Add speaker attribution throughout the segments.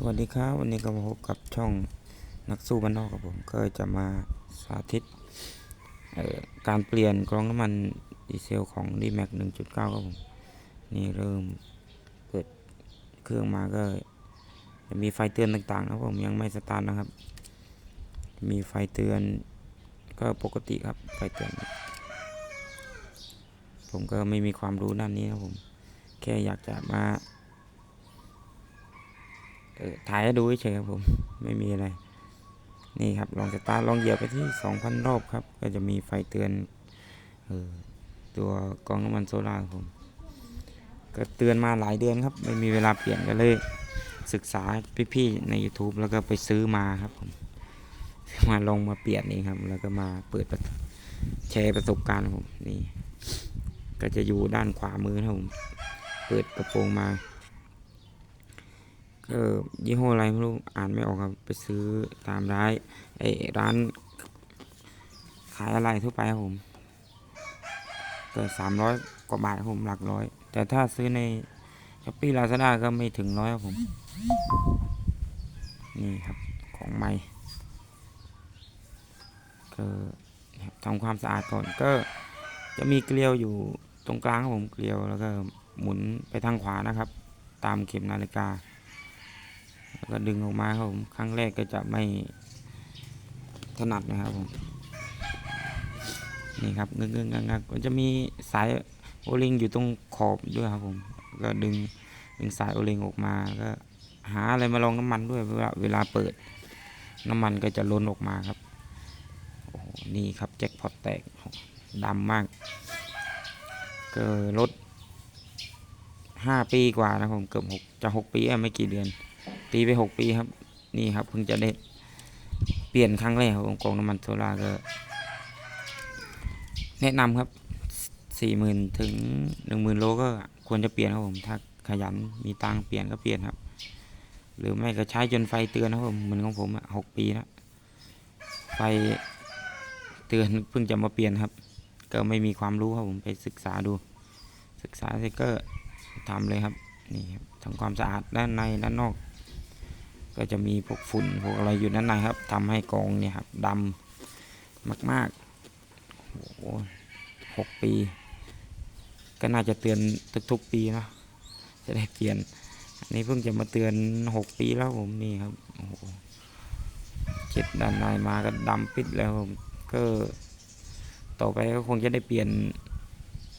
Speaker 1: สวัสดีครับวันนี้ก็มาพบกับช่องนักสู้บ้านนอกกับผมก็จะมาสาธิตการเปลี่ยนกรองน้ำมันดีเซลของ d m a x 1.9 ครับผม นี่เริ่มเปิดเครื่องมาก็จะมีไฟเตือนต่างๆนะครับผมยังไม่สตาร์ทนะครับ มีไฟเตือนก็ปกติครับไฟเตือน ผมก็ไม่มีความรู้ด้านนี้ครับผม แค่อยากจะมา ถ่ายให้ดูเฉยครับผม ไม่มีอะไร นี่ครับ ลองสตาร์ทลองเหยียบไปที่ 2,000 รอบครับ ก็จะมีไฟเตือนออตัวกองน้ำมันโซลาร์ครับผม ก็เตือนมาหลายเดือนครับ ไม่มีเวลาเปลี่ยนก็เลย ศึกษาพี่ๆใน YouTube แล้วก็ไปซื้อมาครับผมมาลองมาเปลี่ยนนี่ครับ แล้วก็มาเปิดแชร์ประสบการณ์ครับผมนี่ ก็จะอยู่ด้านขวามือครับผม เปิดกระโปรงมา ก็ยี่ห้ออะไรไม่รู้อ่านไม่ออกครับ ไปซื้อตามร้านไอ้ร้าน ขายอะไรทั่วไปครับผมเก็สามร้อยกว่าบาทครับผมหลักร้อย แต่ถ้าซื้อในช้อปปี้ลาซาด้าก็ไม่ถึงร้อยครับผม นี่ครับของใหม่ก็นะครับทำความสะอาดก่อนก็จะมีเกลียวอยู่ตรงกลางครับผมเกลียวแล้วก็หมุนไปทางขวานะครับ ตามเข็มนาฬิกา แล้วก็ดึงออกมาครับผมครั้งแรกก็จะไม่ถนัดนะครับผมนี่ครับงึกงึกงักงักมันจะมีสายโอลิงอยู่ตรงขอบด้วยครับผมก็ดึงดึงสายโอลิงออกมาก็หาอะไรมาลองน้ำมันด้วยเวลาเวลาเปิด น้ำมันก็จะล้นออกมาครับโอ้โหนี่ครับแจ็คพอตแตกดำมากก็รถห้าปีกว่านะครับผมเกือบหกจะหกปีอ้ยไม่กี่เดือน ตีไปหกปีครับ นี่ครับเพิ่งจะได้เปลี่ยนครั้งแรกครับกองน้ำมันโซลาร์ก็ แนะนำครับสี่หมื่นถึงหนึ่งหมื่นโลก็ควรจะเปลี่ยนครับผมถ้าขยันมีตังเปลี่ยนก็เปลี่ยนครับ หรือไม่ก็ใช้จนไฟเตือนนะครับผมเหมือนของผมหกปีแล้วไฟเตือนเพิ่งจะมาเปลี่ยนครับ ก็ไม่มีความรู้ครับผมไปศึกษาดู ศึกษาเสร็จก็ทำเลยครับนี่ครับทำความสะอาดด้านในด้านนอก ก็จะมีพวกฝุ่นพวกอะไรอยู่ด้านในครับทำให้กองเนี่ยครับดำมากๆโอ้โหหกปี ก็น่าจะเตือนทุกๆปีนะจะได้เปลี่ยนอันนี้เพิ่งจะมาเตือนหกปีแล้วผมนี่ครับโอ้โหเช็ดด้านในมาก็ดำปิดแล้วผมก็ต่อไปก็คงจะได้เปลี่ยน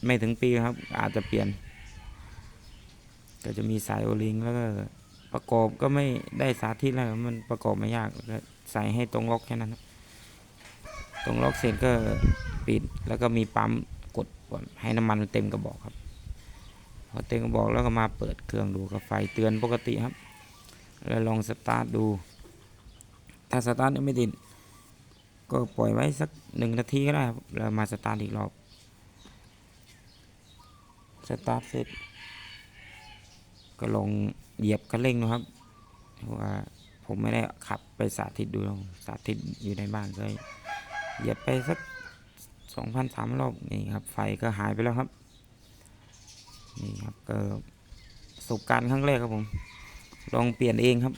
Speaker 1: ไม่ถึงปีครับ อาจจะเปลี่ยน ก็จะมีสายโอลิงแล้วก็ ประกอบก็ไม่ได้สาธิตแล้วมันประกอบไม่ยากใส่ให้ตรงล็อกแค่นั้นตรงล็อกเสร็จก็ปิดแล้วก็มีปั๊มกดก่อนให้น้ำมันมันเต็มกระบอกครับ พอเต็มกระบอกแล้วก็มาเปิดเครื่องดูกับไฟเตือนปกติครับ แล้วลองสตาร์ทดู ถ้าสตาร์ทยังไม่ติดก็ปล่อยไว้สักหนึ่งนาทีก็ได้ครับแล้วมาสตาร์ทอีกรอบสตาร์ทเสร็จก็ลอง เหยียบคันเร่งนะครับเพราะว่าผมไม่ได้ขับไปสาธิตดูลองสาธิตอยู่ในบ้านเลยเหยียบไปสักสองพันสามรอบนี่ครับ ไฟก็หายไปแล้วครับ นี่ครับก็ประสบการณ์ครั้งแรกครับผม ลองเปลี่ยนเองครับ